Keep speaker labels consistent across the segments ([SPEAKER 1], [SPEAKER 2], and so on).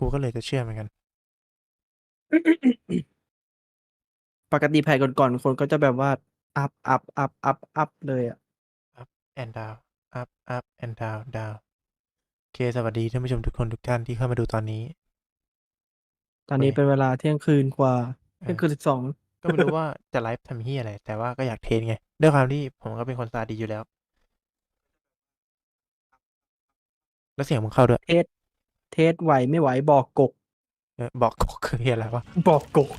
[SPEAKER 1] กูก็เลยจะเชื่อเหมือนกัน
[SPEAKER 2] ปกติแผ่ก่อนๆคนก็จะแบบว่าอัพอัพอัพอัพอัพเลยอะ
[SPEAKER 1] and down up up and down down โอเค สวัสดีท่านผู้ชมทุกคนทุกท่านที่เข้ามาดูตอนนี้
[SPEAKER 2] ตอนนี้
[SPEAKER 1] เว้ย
[SPEAKER 2] เป็นเวลาเที่ยงคืนกว่า
[SPEAKER 1] เออ
[SPEAKER 2] เที่ยงคืนสิบสอง
[SPEAKER 1] ก็ไม่รู้ว่าจะไลฟ์ทำเฮียอะไร แต่ว่าก็อยากเทรนไง ด้วยความที่ผมก็เป็นคนตาดีอยู่แล้ว แล้วเสียงมึงเข้าด้วย
[SPEAKER 2] เทส เทสไหวไม่ไหวบอกกก
[SPEAKER 1] เออบอกกกคือเฮียอะไรวะ
[SPEAKER 2] บอกกก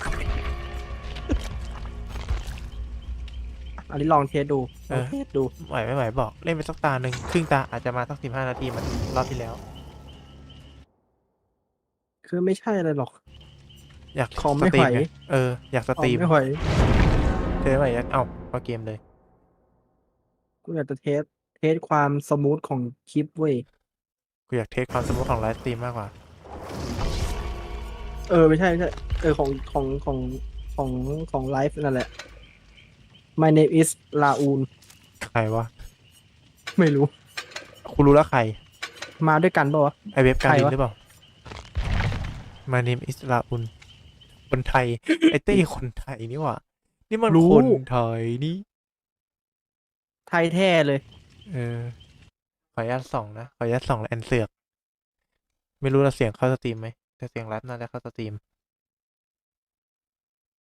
[SPEAKER 2] อันนี้ลองเทสดูลองเทสดู
[SPEAKER 1] ไหวไม่ไหวบอกเล่นไปสักตาหนึ่งครึ่งตาอาจจะมาสักสิบห้านาทีเหมือนรอบที่แล้ว
[SPEAKER 2] คือไม่ใช่อะไรหรอก
[SPEAKER 1] อยาก
[SPEAKER 2] คอมไม่
[SPEAKER 1] สตรี
[SPEAKER 2] ไหว
[SPEAKER 1] งเอออยากสตรีม
[SPEAKER 2] เอาไม่ไหว
[SPEAKER 1] เจอไหวอยากเอ้าเข้าเกมเลย
[SPEAKER 2] กูอยากจะเทสเทสความสมูทของคลิปเว้ย
[SPEAKER 1] กูอยากเทสความสมูทของไลฟ์สตรีมมากกว่า
[SPEAKER 2] เออ ไม่ใช่ ไม่ใช่ เออ ของของของของของไลฟ์นั่นแหละ My name is Raul
[SPEAKER 1] ใครวะ
[SPEAKER 2] ไม่รู้
[SPEAKER 1] กูรู้แล้วใคร
[SPEAKER 2] มาด้วยกันปะวะ
[SPEAKER 1] ไอเว็บการิน
[SPEAKER 2] ใครวะ
[SPEAKER 1] หรือเปล่า My name is ลาอุนคนไทย ไอเต้คนไทยนี่หว่า นี่มัน
[SPEAKER 2] รู้
[SPEAKER 1] คนไทยนี่
[SPEAKER 2] ไทยแท้เลย
[SPEAKER 1] เออ ขออนุญาตส่องนะ ขออนุญาตส่องแล้วแอนเสือก ไม่รู้เราเสียงเข้าสตรีมไหมแต่เสียงไลฟ์น่าจะเข้าสตรีม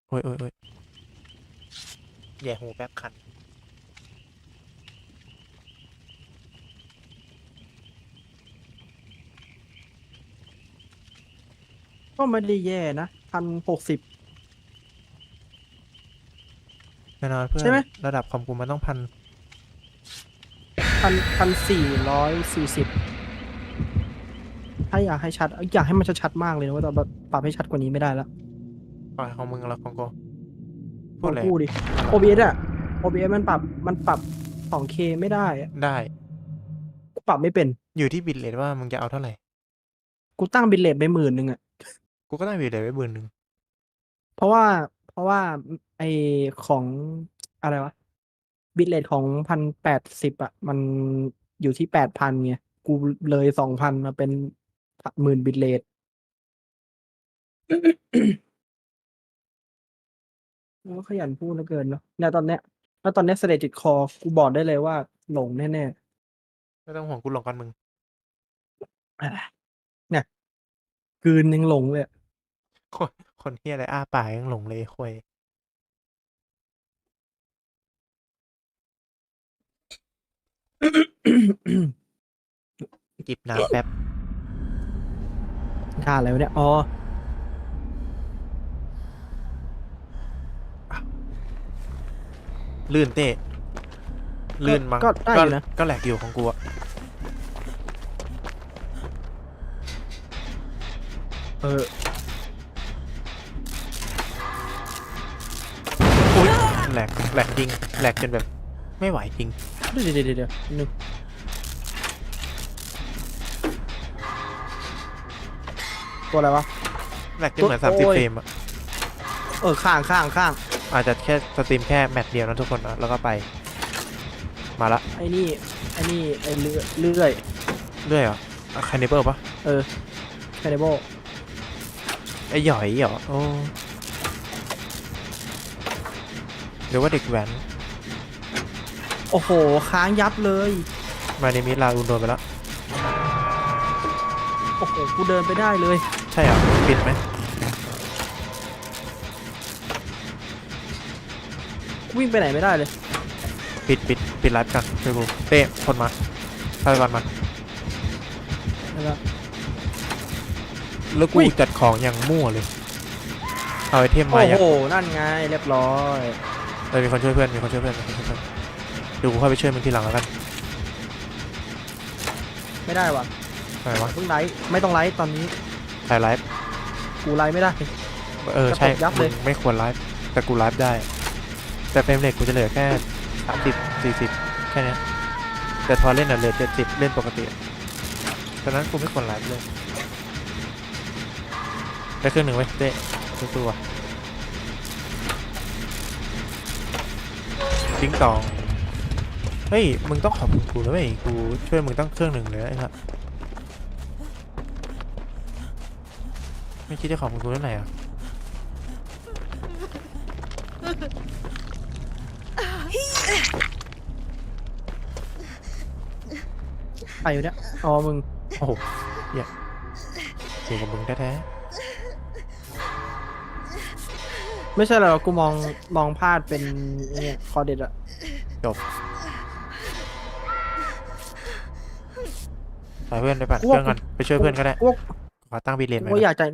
[SPEAKER 1] โอ้ยโอ้ยโอ้ยแย่หูแป๊บคัน
[SPEAKER 2] ก็ไม่ได้แย่นะพันหกสิบ
[SPEAKER 1] แน่นอนเพื่อ
[SPEAKER 2] ใช่ไหม
[SPEAKER 1] ระดับคอมกูมันต้องพัน
[SPEAKER 2] พันพันสี่ร้อยสี่สิบถ้าอยากให้ชัด อยากให้มันชัดๆมากเลยนะว่าแต่แบบปรับให้ชัดกว่านี้ไม่ได้แล้ว
[SPEAKER 1] ปล่อยของมึงแล้วของกู
[SPEAKER 2] ล
[SPEAKER 1] พู
[SPEAKER 2] อ
[SPEAKER 1] ด
[SPEAKER 2] ง
[SPEAKER 1] เลย
[SPEAKER 2] พูดดิ OBS อะ OBS มันปรับมันปรับ 2K ไม่ได้อะ
[SPEAKER 1] ได้
[SPEAKER 2] กูปรับไม่เป็น
[SPEAKER 1] อยู่ที่บิตเรทว่ามึงจะเอาเท่าไหร่
[SPEAKER 2] กูตั้งบิตเรทไปหมื่นหนึ่งอะ
[SPEAKER 1] กูก็ได้บิตเรทไว้เบอร์หนึ่ง
[SPEAKER 2] เพราะว่าเพราะว่าไอของอะไรวะ บิตเรทของพันแปดสิบอะมันอยู่ที่แปดพันไงกูเลยสองพันมาเป็นหมื่นบิตเรทแล้วขยันพูดเหลือเกินเนาะเนี่ยตอนเนี้ยแล้วตอนเนี้ยเสด็จติดคอกูบอกได้เลยว่าหลงแน่
[SPEAKER 1] ไม่ต้องห่วงกูหลงกันมึง
[SPEAKER 2] ๆอะเนี่ยกลืนยังหลงเลยอะ
[SPEAKER 1] คนคนเฮียอะไรอ้าปากยังหลงเลยควย จิบน้ำแป๊บ
[SPEAKER 2] ท่าอะไรวะเนี่ย อ๋อ
[SPEAKER 1] ลื่นเต้ลื่นมั้ง
[SPEAKER 2] ก็ได้อยู่นะ
[SPEAKER 1] ก็แหลกอยู่ของกูอะ
[SPEAKER 2] เออ
[SPEAKER 1] อุ้ยแหลกแหลกจริงแหลกจนแบบ ไม่ไหวจริง
[SPEAKER 2] เดี๋ยวเดี๋ยวเดี๋ยวเดี๋ยวนึงตัวอะไรวะ
[SPEAKER 1] แหลกจนเหมือนสามสิบ
[SPEAKER 2] โอ้ย
[SPEAKER 1] เฟรมอะ
[SPEAKER 2] เออข้างข้างข้าง
[SPEAKER 1] อาจจะแค่สตรีมแค่แมตช์เดียวนะทุกคนนะแล้วก็ไป มาละ
[SPEAKER 2] ไอ้นี่ไอ้นี่ไอ้เลื่อยเลื่อย
[SPEAKER 1] เรื่อยเหรอคานิเบิลปะ
[SPEAKER 2] เออแคเนโบ
[SPEAKER 1] ไอ้หย่อยเหรอโอ้หรือว่าเด็กแว้น
[SPEAKER 2] โอ้โห ค้างยับเลย
[SPEAKER 1] มาในมิลาอุนโดนไปแล้ว
[SPEAKER 2] โอ้โห กูเดินไปได้เลย
[SPEAKER 1] ใช่เหรอปิดไหม
[SPEAKER 2] วิ่งไปไหนไม่ได้เลย
[SPEAKER 1] ปิดปิดปิดไลฟ์กันช่วยกูเต้คนมาเข้าไปก่อนมา
[SPEAKER 2] แล้ว
[SPEAKER 1] แล้วกู
[SPEAKER 2] อุ้ย
[SPEAKER 1] จัดของอย่างมั่วเลย เอาไอเทม
[SPEAKER 2] โอ้
[SPEAKER 1] มาอย่าง
[SPEAKER 2] โห นั่นไง เรียบร้อย
[SPEAKER 1] เออมีคนช่วยเพื่อน มีคนช่วยเพื่อนมีคนช่วยเพื่อน เดี๋ยวกูเข้าไปช่วยมึงทีหลังแล้วกัน
[SPEAKER 2] ไม่ได้ว่ะ
[SPEAKER 1] ทำไมวะ
[SPEAKER 2] เพิ่งไลฟ์ไม่ต้องไลฟ์ตอนนี้
[SPEAKER 1] ถ่ายไลฟ์
[SPEAKER 2] กูไลฟ์ไม่ได้
[SPEAKER 1] เออใช่
[SPEAKER 2] กระตุกยับเลย
[SPEAKER 1] มึงไม่ควรไลฟ์แต่กูไลฟ์ได้ แต่เฟรมเรทกูจะเหลือแค่สามสิบสี่สิบแค่เนี้ยแต่พอเล่นอะเหลือเจ็ดสิบเล่นปกติฉะนั้นกูไม่ควรไลฟ์เลยได้เครื่องหนึ่งไว้ยเต้สู้ๆว่ะจิ้งตอง เฮ้ย มึงต้องขอบคุณกูนะเว้ยกูช่วยมึงตั้งเครื่องหนึ่งเลยนะไอ้ครับไม่คิดจะขอบคุณกูเท่าไหร่อะ
[SPEAKER 2] ใครอยู่เนี่ยอ๋อมึง
[SPEAKER 1] โอ้โหเหี้ยเจอกับมึงแท้
[SPEAKER 2] ไม่ใช่หรอกกูมองมองพลาดเป็นไอ้เนี่ยคอเด็ดอะ
[SPEAKER 1] ๆจบ ไปเพื่อนไปปั่นเครื่องก่อนไปช่วยเพื่อนก็ได้
[SPEAKER 2] กูว่า
[SPEAKER 1] ขอตั้งบีเลน
[SPEAKER 2] กู
[SPEAKER 1] ไว้
[SPEAKER 2] ก็
[SPEAKER 1] ก่อน
[SPEAKER 2] อยากจะ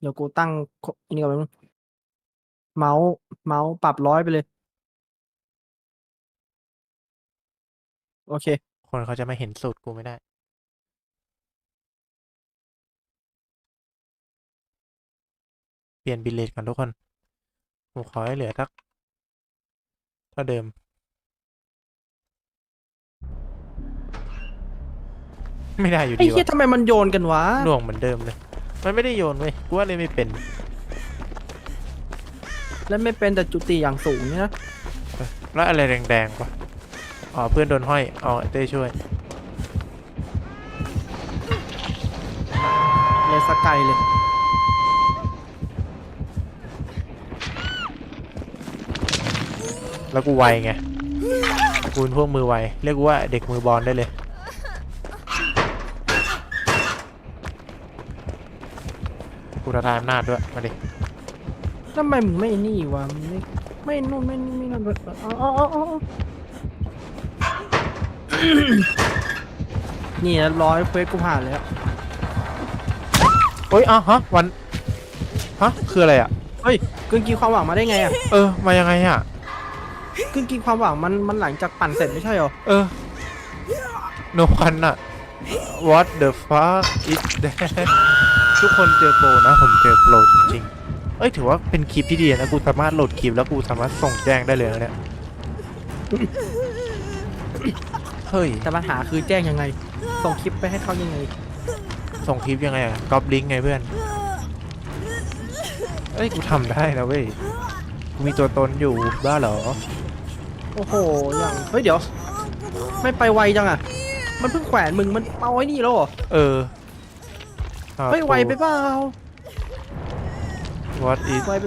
[SPEAKER 2] เดี๋ยวกูตั้งอันนี้ก่อนมึงเมาส์เมาส์ปรับร้อยไปเลย โอเค
[SPEAKER 1] คนเขาจะไม่เห็นสูตรกูไม่ได้เปลี่ยนบิลเลตก่อนทุกคน ผมขอให้เหลือสักเท่าเดิม ไม่ได้อยู่
[SPEAKER 2] ไอ้
[SPEAKER 1] ดี
[SPEAKER 2] เหี้ยวะทำไมมันโยนกันวะ
[SPEAKER 1] หน่วงเหมือนเดิมเลย มันไม่ได้โยนเว้ยกูว่าเลยไม่เป็น
[SPEAKER 2] แล้วไม่เป็นแต่จุติอย่างสูงเนี่ยนะ
[SPEAKER 1] แล้วอะไรแดงๆปะอ๋อเพื่อนโดนห้อยเอาไอ้เต้ช่วย
[SPEAKER 2] เลยสกายเลย
[SPEAKER 1] แล้วกูไวไงกูเป็นพวกมือไวเรียกกูว่าเด็กมือบอลได้เลย ท้าทายอำนาจด้วย มาดิ
[SPEAKER 2] ทำไมมึงไม่นี่วะมึงไม่ไม่นู่นไม่นี่ไม่นั่นอ๋ออ๋ออ๋ออ๋อนี่นะร้อยเควสกูผ่านแล้ว
[SPEAKER 1] โอ้ยอ้าวฮะ วัน ฮะ คืออะไรอะ
[SPEAKER 2] เฮ้ยกึ่งกินความหวังมาได้ไงอะ
[SPEAKER 1] เออ มายังไงอะ
[SPEAKER 2] กึ่งกินความหวังมันมันหลังจากปั่นเสร็จไม่ใช่เหรอ
[SPEAKER 1] เออ โนวันอะ what the fuck is that ทุกคนเจอโปรนะผมเจอโปรจริงๆ เอ้ยถือว่าเป็นคลิปที่ดีนะกูสามารถโหลดคลิปแล้วกูสามารถส่งแจ้งได้เลยนะเนี่ยเฮ้ย
[SPEAKER 2] แต่ปัญหาคือแจ้งยังไง ส่งคลิปไปให้เขายังไง
[SPEAKER 1] ส่งคลิปยังไงอะก๊อปลิงก์ไงเพื่อน เอ้ยกูทำได้นะเว้ยกูมีตัวตนอยู่บ้าเหรอ
[SPEAKER 2] โอ้โหอย่างเฮ้ยเดี๋ยว ไม่ไปไวจังอะ มันเพิ่งแขวนมึงมันเอาไว้นี่แล้วเหรอ
[SPEAKER 1] เออ อ่า
[SPEAKER 2] เฮ้ยไวไปเปล่า
[SPEAKER 1] what is
[SPEAKER 2] ไวไป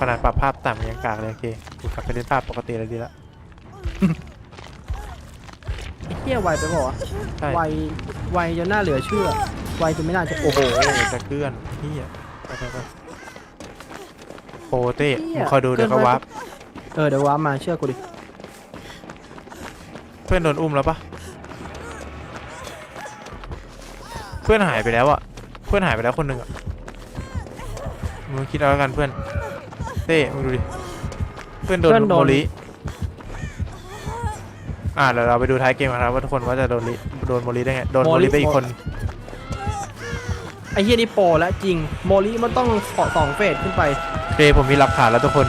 [SPEAKER 1] ขนาดปรับภาพต่ำยังกากเลยโอเคกูกลับไปเล่นภาพปกติเลยดีละ
[SPEAKER 2] เที่ยไวไปเปล่าวะ
[SPEAKER 1] ใช่
[SPEAKER 2] ไวไวจนน่าเหลือเชื่อ ไวจนไม่น่าจะ
[SPEAKER 1] โอ้โหจะเกลื่อนพี่อะไปไปไปโปเต้
[SPEAKER 2] เหี้ย
[SPEAKER 1] มึงคอยดูเดี๋ยวก็
[SPEAKER 2] เกินไป
[SPEAKER 1] วับ
[SPEAKER 2] เออเดี๋ยวว้ามาเชื่อกูดิ
[SPEAKER 1] เพื่อนโดนอุ้มแล้วปะ พื่อนหายไปแล้วอะเพื่อนหายไปแล้วคนหนึ่งอะมึงคิดเอาแล้วกันเพื่อนเต้มึงดูดิเพื่อนโดน โมลิอ่าเดี๋ยวเราไปดูท้ายเกมกันครับว่าทุกคนว่าจะโดนลิโดนโมลิได้ไงโดนโมลิไปอีกคน
[SPEAKER 2] ไอ้เฮียนี่โปรแล้วจริง โมลิมันต้องขอสองเฟสขึ้นไป
[SPEAKER 1] โอเคผมมีหลักฐานแล้วทุกคน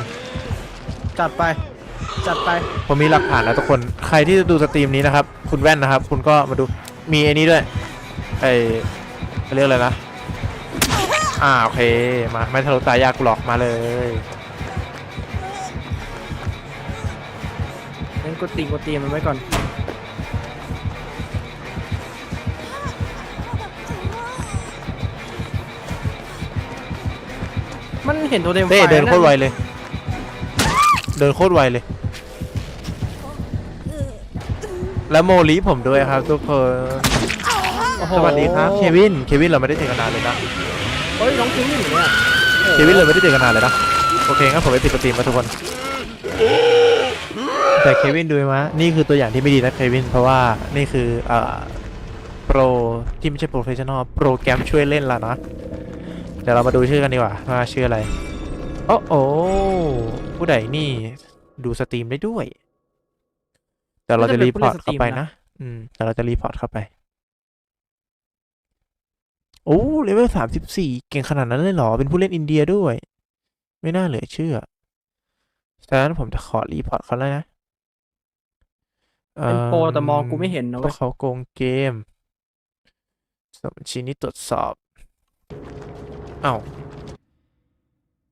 [SPEAKER 2] จัดไป จัดไป
[SPEAKER 1] ผมมีหลักฐานแล้วทุกคน ใครที่จะดูสตรีมนี้นะครับ คุณแว่นนะครับ คุณก็มาดู มีไอ้นี้ด้วย ไอ้เรียกอะไรนะ อ่าโอเคมาไม่ทะลุตายากหรอกมาเลย
[SPEAKER 2] งั้นกูตีกูตีมันไว้ก่อน มันเห็นตัวเต็มไฟ
[SPEAKER 1] เต้เดินโคตรไว
[SPEAKER 2] นั่น
[SPEAKER 1] เลย เดินโคตรไวเลย แล้วโมลีผมด้วยครับทุกคน
[SPEAKER 2] โอ้โห
[SPEAKER 1] สวัสดีครับเควินเควินเราไม่ได้เจอกันนานเลยนะ
[SPEAKER 2] เฮ้ยน้องคิงนี่เนี่ย
[SPEAKER 1] เควินเราไม่ได้เจอกันนานเลยนะโอเคงั้นผมไปปิดสตรีมมาทุกคน แต่เควินดูไหมะนี่คือตัวอย่างที่ไม่ดีนะเควิน เพราะว่านี่คือเอ่อโปรที่ไม่ใช่โปรเฟชชั่นอลโปรแกรมช่วยเล่นละนะเดี๋ยวเรามาดูชื่อกันดีกว่าว่าชื่ออะไรโอ้โอ้ผู้ใดนี่ดูสตรีมได้ด้วย แต่เราจะรีพอร์ตเข้าไปนะ อืม แต่เราจะรีพอร์ตเข้าไป โอ้เลเวลสามสิบสี่เก่งขนาดนั้นเลยเหรอ เป็นผู้เล่นอินเดียด้วย ไม่น่าเหลือเชื่อฉะนั้นผมจะขอรีพอร์ตเขาแล้วนะ
[SPEAKER 2] เป็นโปรแต่มองกูไม่เห็นนะ
[SPEAKER 1] เพ
[SPEAKER 2] เว้
[SPEAKER 1] ราะ
[SPEAKER 2] ย
[SPEAKER 1] เขาโกงเกมสมบัญชีนี้ตรวจสอบ เอ้า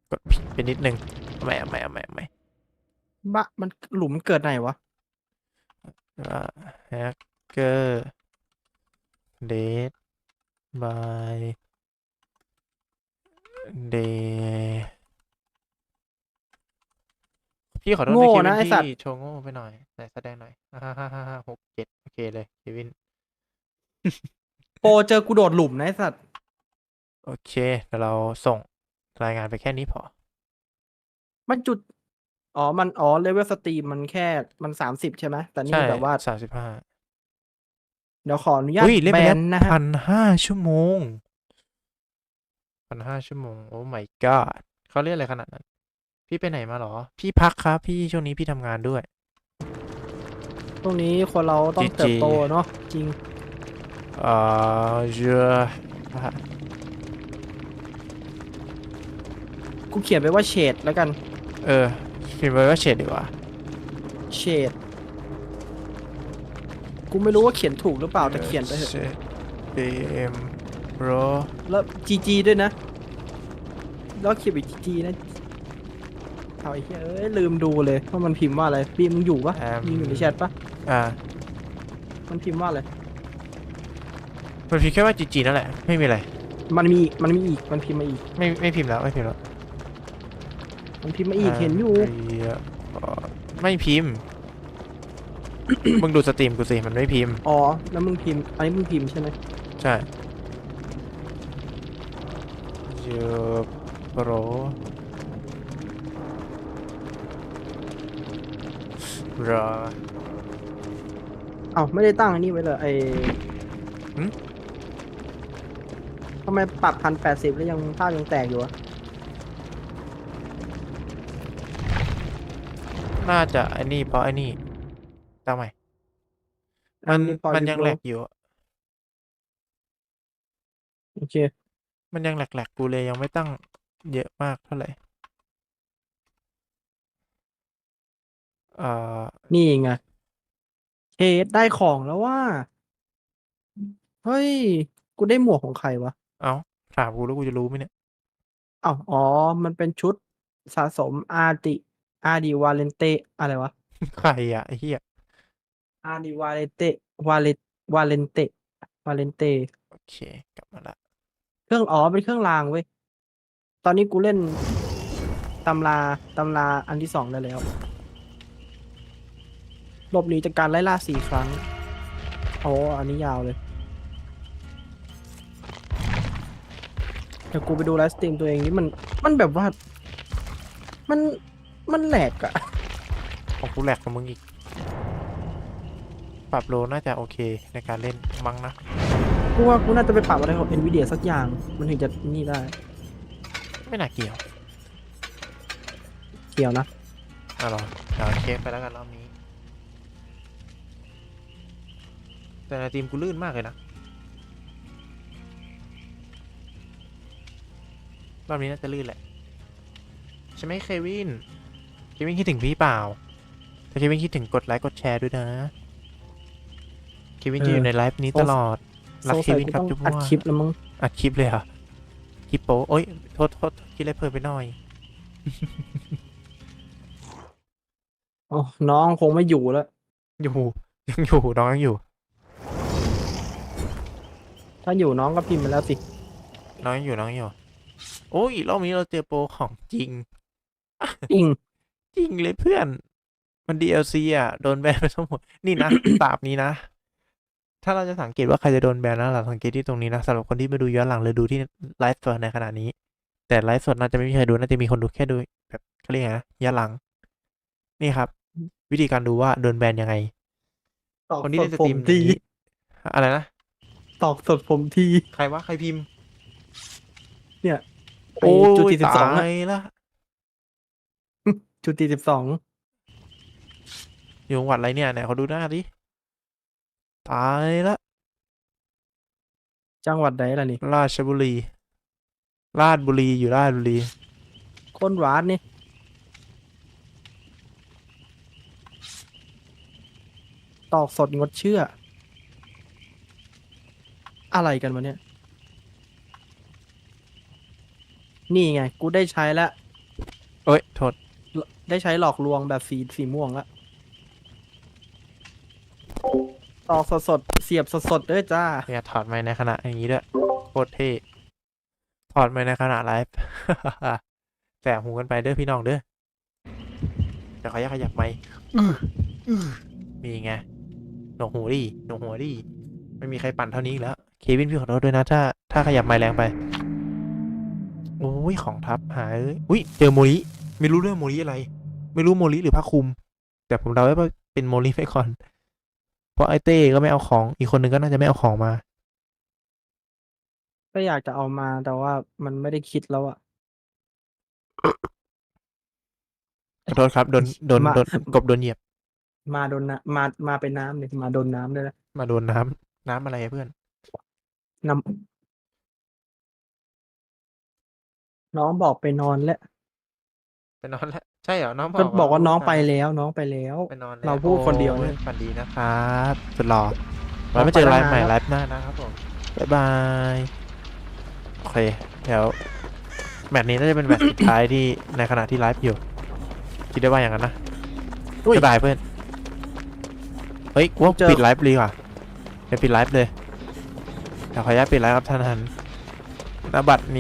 [SPEAKER 1] กดผิดไปนิดนึงเอาใหม่เอาใหม่เอาใหม่เอาใหม่
[SPEAKER 2] บะมันหลุมมันเกิดไหนวะ
[SPEAKER 1] แฮกเกอร์เดท บายเดพี่ขอโทษ
[SPEAKER 2] โง่
[SPEAKER 1] นะเควิน
[SPEAKER 2] นะไอ้สัตว์
[SPEAKER 1] พี่โชว์โง่ไปหน่อยไหนแสดงหน่อยห้าห้าห้าห้าหกเจ็ดโอเคเลยเควิน
[SPEAKER 2] โปรเจอกูโดดหลุมนะไอ้สัตว์
[SPEAKER 1] โอเคเดี๋ยวเราส่งรายงานไปแค่นี้พอ
[SPEAKER 2] มันจุด อ๋อ มัน อ๋อ เลเวลสตรีมมันแค่ มันสามสิบใช่ไหมแต่นี่
[SPEAKER 1] ใช่
[SPEAKER 2] แบบว่า
[SPEAKER 1] สามสิบห้า
[SPEAKER 2] เดี๋ยวขออนุญาต
[SPEAKER 1] อุ้ยเล่น
[SPEAKER 2] แบ
[SPEAKER 1] ไปแล้ว
[SPEAKER 2] นนะฮะ
[SPEAKER 1] พันห้าชั่วโมงพันห้าชั่วโมง โอ้ my god เขาเรียกอะไรขนาดนั้น พี่ไปไหนมาหรอ พี่พักครับ พี่ช่วงนี้พี่ทำงานด้วย
[SPEAKER 2] ตรงนี้คนเราต้อง
[SPEAKER 1] GG
[SPEAKER 2] เติบโตเนาะจริง
[SPEAKER 1] เอ่อเยอะ
[SPEAKER 2] กูเขียนไปว่าเฉดแล้วกัน
[SPEAKER 1] เออพิมพ์ไว้ว่าเฉดดีกว่า
[SPEAKER 2] เฉด กูไม่รู้ว่าเขียนถูกหรือเปล่าแต่เขียนไปเถอะ
[SPEAKER 1] เฉด BM Pro
[SPEAKER 2] แล้ว GG ด้วยนะ แล้วเขียนอีก GG นะเอาไอ้เหี้ยเอ้ยลืมดูเลยว่ามันพิมพ์ว่าอะไรบีมมึงอยู่ปะ
[SPEAKER 1] แอม
[SPEAKER 2] มีอยู่ในแชทปะ
[SPEAKER 1] อ่า
[SPEAKER 2] มันพิมพ์ว่าอะไร
[SPEAKER 1] มันพิมพ์แค่ว่า GG นั่นแหละ ไม่มีอะไร
[SPEAKER 2] มันมีมันมีอีกมันพิมพ์มาอีก
[SPEAKER 1] ไม่ไม่พิมพ์แล้วไม่พิมพ์แล้ว
[SPEAKER 2] มันพิมพ์มาอีกเห็นอยู่
[SPEAKER 1] Area เอ่อไม่พิมพ์ มึงดูสตรีมกูสิมันไม่พิมพ์
[SPEAKER 2] อ๋อ แล้วมึงพิมพ์ อันนี้มึงพิมพ์ใช่ไหม
[SPEAKER 1] ใช่เยอะโปรรอ
[SPEAKER 2] เอ้าไม่ได้ตั้งอันนี้ไว้เลยไอ
[SPEAKER 1] หึ
[SPEAKER 2] ทำไมปรับพันแปดสิบแล้วยังภาพยังแตกอยู่อะ
[SPEAKER 1] น่าจะไอ้นี่เพราะไอ้นี่ ตั้งใหม่ มัน
[SPEAKER 2] ปล่อ
[SPEAKER 1] มันยัง
[SPEAKER 2] วิดีโอ
[SPEAKER 1] แหลกอยู่อะ
[SPEAKER 2] โอเค
[SPEAKER 1] มันยังแหลกๆกูเลยยังไม่ตั้งเยอะมากเท่าไหร่เอ่อ
[SPEAKER 2] นี่ไงเคสได้ของแล้วว่า เฮ้ย กูได้หมวกของใครวะ
[SPEAKER 1] เอ้าถามกูแล้วกูจะรู้ไหมเนี่ย
[SPEAKER 2] เอ้าอ๋อ มันเป็นชุดสะสมอาร์ติอาร์ดิวาเลนเตอะไรวะ
[SPEAKER 1] ใครอะไอ้เหี้ย
[SPEAKER 2] อาร์ดิวาเลนเตวาเลวาเลนเตวาเลนเต
[SPEAKER 1] โอเค กลับมาละ
[SPEAKER 2] เครื่องอ๋อเป็นเครื่องรางเว้ย ตอนนี้กูเล่นตำราตำราอันที่สองได้แล้ว หลบหนีจากการไล่ล่าสี่ครั้ง โอ้อันนี้ยาวเลย เดี๋ยวกูไปดูไลฟ์สตรีมตัวเองนี่มัน มันแบบว่า มัน มันแหลกอะ
[SPEAKER 1] ของกูแหลกกว่ามึงอีก ปรับโลน่าจะโอเคในการเล่นมั้งนะ
[SPEAKER 2] กูว่ากูน่าจะไปปรับอะไรของ NVIDIA สักอย่าง มันถึงจะนี่ได้
[SPEAKER 1] ไม่น่าเกี่ยว
[SPEAKER 2] เกี่ยวนะ
[SPEAKER 1] อะหรอเดี๋ยวเช็คไปแล้วกันรอบนี้ แต่ในทีมกูลื่นมากเลยนะรอบนี้น่าจะลื่นแหละใช่ไหมเควินเควินคิดถึงพี่เปล่าถ้าเควินคิดถึงกดไลค์กดแชร์ด้วยนะ เควินจะอยู่ในไลฟ์นี้ตลอด รัก
[SPEAKER 2] สง
[SPEAKER 1] เค
[SPEAKER 2] สัย
[SPEAKER 1] วิน
[SPEAKER 2] กู
[SPEAKER 1] ครับ
[SPEAKER 2] ต้อง
[SPEAKER 1] จุ๊บ
[SPEAKER 2] อัด
[SPEAKER 1] ว่า
[SPEAKER 2] คลิปแล้วมั้ง
[SPEAKER 1] อัดคลิปเลยเหรอคลิปโป้โอ้ย โทษโทษคิดอะไรเพิ่มไปหน่อย
[SPEAKER 2] อ๋อน้องคงไม่อยู่แล้ว
[SPEAKER 1] อยู่ ยังอยู่ น้องยังอยู่
[SPEAKER 2] ถ้าอยู่น้องก็พิมพ์มาแล้วสิ
[SPEAKER 1] น้องยังอยู่น้องยังอยู่ โอ้ยรอบนี้เราเจอโปรของจริง
[SPEAKER 2] จริง
[SPEAKER 1] จริงเลยเพื่อน มัน DLC อะ โดนแบนไปทั้งหมด นี่นะตราบนี้นะ ถ้าเราจะสังเกตว่าใครจะโดนแบนนะเราสังเกตที่ตรงนี้นะสำหรับคนที่มาดูย้อนหลังหรือดูที่ไลฟ์สดในขณะนี้ แต่ไลฟ์สดน่าจะไม่มีใครดูน่าจะมีคนดูแค่ดูแบบเขาเรียกไงนะย้อนหลัง นี่ครับ วิธีการดูว่าโดนแบนยังไง
[SPEAKER 2] ตอก
[SPEAKER 1] คนที่
[SPEAKER 2] ส
[SPEAKER 1] เล่
[SPEAKER 2] ด
[SPEAKER 1] นส
[SPEAKER 2] ผ
[SPEAKER 1] ตรี
[SPEAKER 2] ม
[SPEAKER 1] ม
[SPEAKER 2] ที
[SPEAKER 1] นี้อะไรนะ
[SPEAKER 2] ตอกสดผมที
[SPEAKER 1] ใครวะใครพิมพ์
[SPEAKER 2] ไปจุดที่สิบสอง
[SPEAKER 1] ตายละ
[SPEAKER 2] จุดที่สิบสอง
[SPEAKER 1] อยู่จังหวัดอะไรเนี่ยไหนเขาดูหน้าดิ ตายละ
[SPEAKER 2] จังหวัดไหนล่ะนี่
[SPEAKER 1] ราชบุรี ราชบุรีอยู่ราชบุรี
[SPEAKER 2] คนหวานนี่ตอกสดงดเชื่อ อะไรกันวะเนี่ย นี่ไง กูได้ใช้แล้ว
[SPEAKER 1] เอ้ยโทษ
[SPEAKER 2] ได้ใช้หลอกลวงแบบสีสีม่วงแล้ว ตอกสดสดๆ เสียบสดสดๆด้วยจ้า
[SPEAKER 1] เนี่ยถอดไม้ในขณะอย่างนี้ด้วยโคตรเท่ถอดไว้ในขณะไลฟ์ แสบหูกันไปเด้อพี่น้องเด้อแต่เขาอยากขยับไหมค์อื้ออื้อมีไงหนวกหูดิหนวกหัวดิไม่มีใครปั่นเท่านี้อีกแล้ว เควินพี่ขอโทษด้วยนะ ถ้า ถ้าขยับไม้แรงไป โอ้ยของทับหายเอ้ยอุ้ยเจอโมริไม่รู้เรื่องโมริอะไร ไม่รู้โมริหรือผ้าคลุม แต่ผมเดาไว้ว่าเป็นโมริไปก่อน เพราะไอเต้ก็ไม่เอาของ อีกคนนึงก็น่าจะไม่เอาของมา
[SPEAKER 2] ก็อยากจะเอามาแต่ว่ามันไม่ได้คิดแล้วอะ
[SPEAKER 1] ขอโทษครับโดนโดน
[SPEAKER 2] มา
[SPEAKER 1] โดนกบโดนเหยียบ
[SPEAKER 2] มาโดนน้ำมามาเป็นน้ำเลยมาโดนน้ำด้วยนะ
[SPEAKER 1] มาโดนน้ำน้ำอะไรอะเพื่อน
[SPEAKER 2] น้ำน้องบอกไปนอนแล้ว
[SPEAKER 1] ไปนอนแล้ว ใช่เหรอ น้องบ
[SPEAKER 2] ก็
[SPEAKER 1] อก
[SPEAKER 2] บอกว่าน้องไป
[SPEAKER 1] แล้ว
[SPEAKER 2] แล้วน้องไปแล้ว
[SPEAKER 1] ไปนอนแล้ว
[SPEAKER 2] เราพูดคนเดียว
[SPEAKER 1] โอ้
[SPEAKER 2] เนี่ย
[SPEAKER 1] ฝันดีนะครับสุดหล่อ
[SPEAKER 2] น้
[SPEAKER 1] ไว้
[SPEAKER 2] อง
[SPEAKER 1] มาเจอ
[SPEAKER 2] ไป
[SPEAKER 1] ไล
[SPEAKER 2] แล้ว
[SPEAKER 1] ฟ์ใหม่
[SPEAKER 2] นะ
[SPEAKER 1] ไลฟ์หน้านะครับผมบ๊ายบายโอเคเดี๋ยวแมตช์นี้น่าจะเป็นแมตช์สุดท้ายที่ในขณะที่ไลฟ์อยู่ คิดได้ว่าอย่างนั้นนะ
[SPEAKER 2] อุ้ย
[SPEAKER 1] บ๊ายบายเพื่อน เฮ้ยกูว่า
[SPEAKER 2] เจอ
[SPEAKER 1] ปิดไลฟ์ดีกว่าเดี๋ยวปิดไลฟ์เลยเดี๋ยวขออนุญาตปิดไลฟ์ครับท่านทันนบัตรนี้